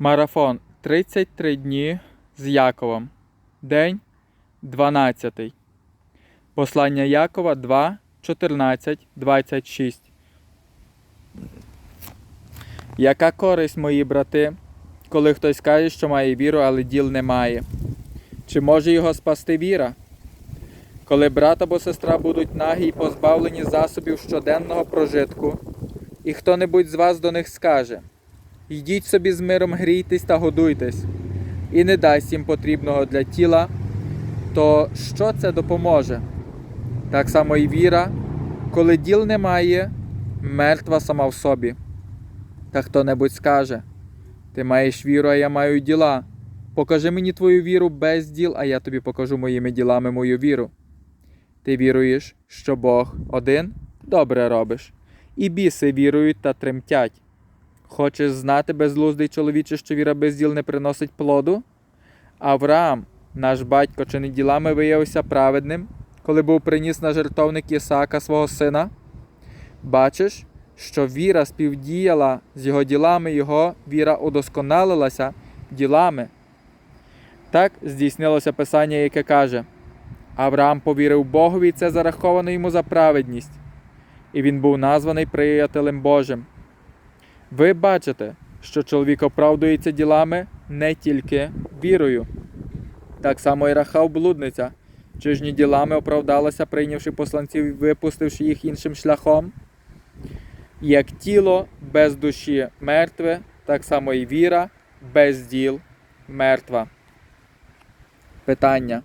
Марафон 33 дні з Яковом. День 12. Послання Якова 2, 14, 26. Яка користь, мої брати, коли хтось каже, що має віру, але діл не має? Чи може його спасти віра? Коли брат або сестра будуть нагі й позбавлені засобів щоденного прожитку, і хто-небудь з вас до них скаже Йдіть собі з миром, грійтесь та годуйтесь, і не дасть їм потрібного для тіла, то що це допоможе? Так само і віра, коли діл немає, мертва сама в собі. Та хто-небудь скаже Ти маєш віру, а я маю діла. Покажи мені твою віру без діл, а я тобі покажу моїми ділами мою віру. Ти віруєш, що Бог один добре робиш, і біси вірують та тремтять. Хочеш знати, безглуздий чоловіче, що віра без діл не приносить плоду? Авраам, наш батько, чи не ділами виявився праведним, коли був приніс на жертовник Ісаака свого сина? Бачиш, що віра співдіяла з його ділами, його віра удосконалилася ділами. Так здійснилося Писання, яке каже: Авраам повірив Богові, і це зараховано йому за праведність, і він був названий приятелем Божим. Ви бачите, що чоловік оправдується ділами не тільки вірою. Так само і Рахав блудниця, чи ж ні ділами оправдалася, прийнявши посланців і випустивши їх іншим шляхом. Як тіло без душі мертве, так само і віра без діл мертва. Питання.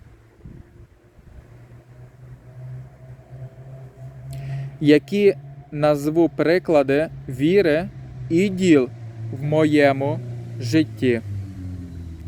Які назву приклади віри і діл в моєму житті?